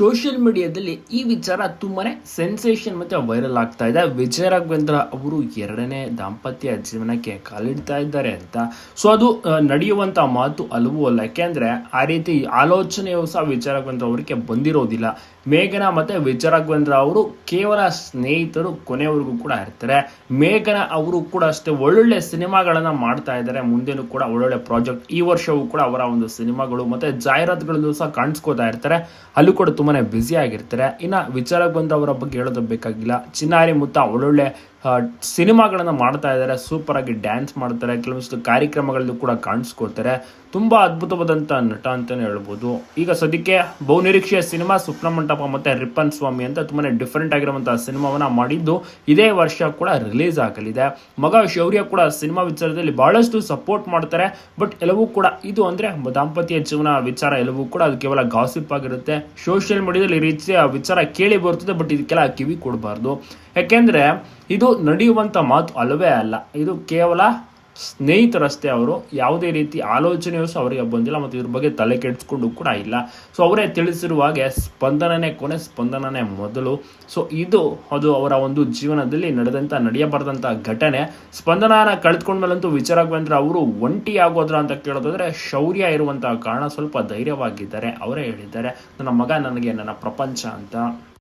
Social ಮೀಡಿಯಾದಲ್ಲಿ ಈ ವಿಚಾರ ತುಂಬಾ ಸೆನ್ಸೇಷನ್ ಮತ್ತೆ ವೈರಲ್ ಆಗ್ತಾ ಇದೆ. ವಿಜಯ ರಾಘವೇಂದ್ರ ಅವರು ಎರಡನೇ ದಾಂಪತ್ಯ ಜೀವನಕ್ಕೆ ಕಾಲಿಡ್ತಾ ಇದ್ದಾರೆ ಅಂತ. ಸೊ ಅದು ನಡೆಯುವಂಥ ಮಾತು ಅಲ್ಲವೂ ಅಲ್ಲ. ಯಾಕೆಂದ್ರೆ, ಆ ರೀತಿ ಆಲೋಚನೆಯು ಸಹ ವಿಜಯ ರಾಘವೇಂದ್ರ ಅವರಿಗೆ ಬಂದಿರೋದಿಲ್ಲ. ಮೇಘನಾ ಮತ್ತೆ ವಿಜಯ ರಾಘವೇಂದ್ರ ಅವರು ಕೇವಲ ಸ್ನೇಹಿತರು ಕೊನೆಯವರೆಗೂ ಕೂಡ ಇರ್ತಾರೆ. ಮೇಘನ ಅವರು ಕೂಡ ಅಷ್ಟೇ ಒಳ್ಳೊಳ್ಳೆ ಸಿನಿಮಾಗಳನ್ನ ಮಾಡ್ತಾ ಇದ್ದಾರೆ. ಮುಂದೆನೂ ಕೂಡ ಒಳ್ಳೊಳ್ಳೆ ಪ್ರಾಜೆಕ್ಟ್ ಈ ವರ್ಷವೂ ಕೂಡ ಅವರ ಒಂದು ಸಿನಿಮಾಗಳು ಮತ್ತೆ ಜಾಹೀರಾತುಗಳಲ್ಲೂ ಸಹ ಕಾಣಿಸ್ಕೋತಾ ಇರ್ತಾರೆ. ಅಲ್ಲೂ ಕೂಡ ತುಂಬಾನೇ ಬ್ಯುಸಿ ಆಗಿರ್ತಾರೆ. ಇನ್ನ ಬಂದು ಅವರ ಬಗ್ಗೆ ಹೇಳೋದು ಬೇಕಾಗಿಲ್ಲ. ಚಿನ್ನಾರಿ ಮುತ್ತ ಒಳ್ಳೊಳ್ಳೆ ಸಿನಿಮಾಗಳನ್ನ ಮಾಡ್ತಾ ಇದ್ದಾರೆ ಸೂಪರ್ ಆಗಿ ಡ್ಯಾನ್ಸ್ ಮಾಡ್ತಾರೆ, ಕೆಲವೊಂದಿಷ್ಟು ಕಾರ್ಯಕ್ರಮಗಳಲ್ಲೂ ಕೂಡ ಕಾಣಿಸ್ಕೊಳ್ತಾರೆ. ತುಂಬ ಅದ್ಭುತವಾದಂಥ ನಟ ಅಂತಲೇ ಹೇಳ್ಬೋದು. ಈಗ ಸದ್ಯಕ್ಕೆ ಬಹುನಿರೀಕ್ಷೆಯ ಸಿನಿಮಾ ಮತ್ತು ಮತ್ತೆ ರಿಪ್ಪನ್ ಸ್ವಾಮಿ ಅಂತ ತುಂಬಾ ಡಿಫ್ರೆಂಟ್ ಆಗಿರುವಂಥ ಸಿನಿಮಾವನ್ನು ಮಾಡಿದ್ದು, ಇದೇ ವರ್ಷ ಕೂಡ ರಿಲೀಸ್ ಆಗಲಿದೆ. ಮಗ ಶೌರ್ಯ ಕೂಡ ಸಿನಿಮಾ ವಿಚಾರದಲ್ಲಿ ಬಹಳಷ್ಟು ಸಪೋರ್ಟ್ ಮಾಡ್ತಾರೆ. ಬಟ್ ಎಲ್ಲವೂ ಕೂಡ ಇದು ಅಂದರೆ ದಾಂಪತ್ಯ ಜೀವನ ವಿಚಾರ ಎಲ್ಲವೂ ಕೂಡ ಅದು ಕೇವಲ ಗಾಸಿಪ್ ಆಗಿರುತ್ತೆ. ಸೋಷಿಯಲ್ ಮೀಡಿಯಾದಲ್ಲಿ ಈ ರೀತಿಯ ವಿಚಾರ ಕೇಳಿ ಬರ್ತದೆ ಬಟ್ ಇದಕ್ಕೆಲ್ಲ ಕಿವಿ ಕೊಡಬಾರ್ದು. ಯಾಕೆಂದ್ರೆ ಇದು ನಡೆಯುವಂಥ ಮಾತು ಅಲ್ಲವೇ ಅಲ್ಲ. ಇದು ಕೇವಲ ಸ್ನೇಹಿತರಷ್ಟೇ ಅವರು, ಯಾವುದೇ ರೀತಿ ಆಲೋಚನೆಯೂ ಸಹ ಅವರಿಗೆ ಬಂದಿಲ್ಲ ಮತ್ತು ಇದ್ರ ಬಗ್ಗೆ ತಲೆ ಕೆಡಿಸ್ಕೊಂಡು ಕೂಡ ಇಲ್ಲ. ಸೊ ಅವರೇ ತಿಳಿಸಿರುವ ಹಾಗೆ ಸ್ಪಂದನನೇ ಕೊನೆ, ಸ್ಪಂದನನೇ ಮೊದಲು. ಸೊ ಇದು ಅದು ಅವರ ಒಂದು ಜೀವನದಲ್ಲಿ ನಡೆದಂಥ ನಡೆಯಬಾರ್ದಂಥ ಘಟನೆ. ಸ್ಪಂದನನ ಕಳೆದುಕೊಂಡ್ಮೇಲಂತೂ ಬಂದರೆ ಅವರು ಒಂಟಿ ಆಗೋದ್ರ ಅಂತ ಕೇಳೋದಾದ್ರೆ ಶೌರ್ಯ ಇರುವಂತಹ ಕಾರಣ ಸ್ವಲ್ಪ ಧೈರ್ಯವಾಗಿದ್ದಾರೆ. ಅವರೇ ಹೇಳಿದ್ದಾರೆ, ನನ್ನ ಮಗ ನನಗೆ ನನ್ನ ಪ್ರಪಂಚ ಅಂತ.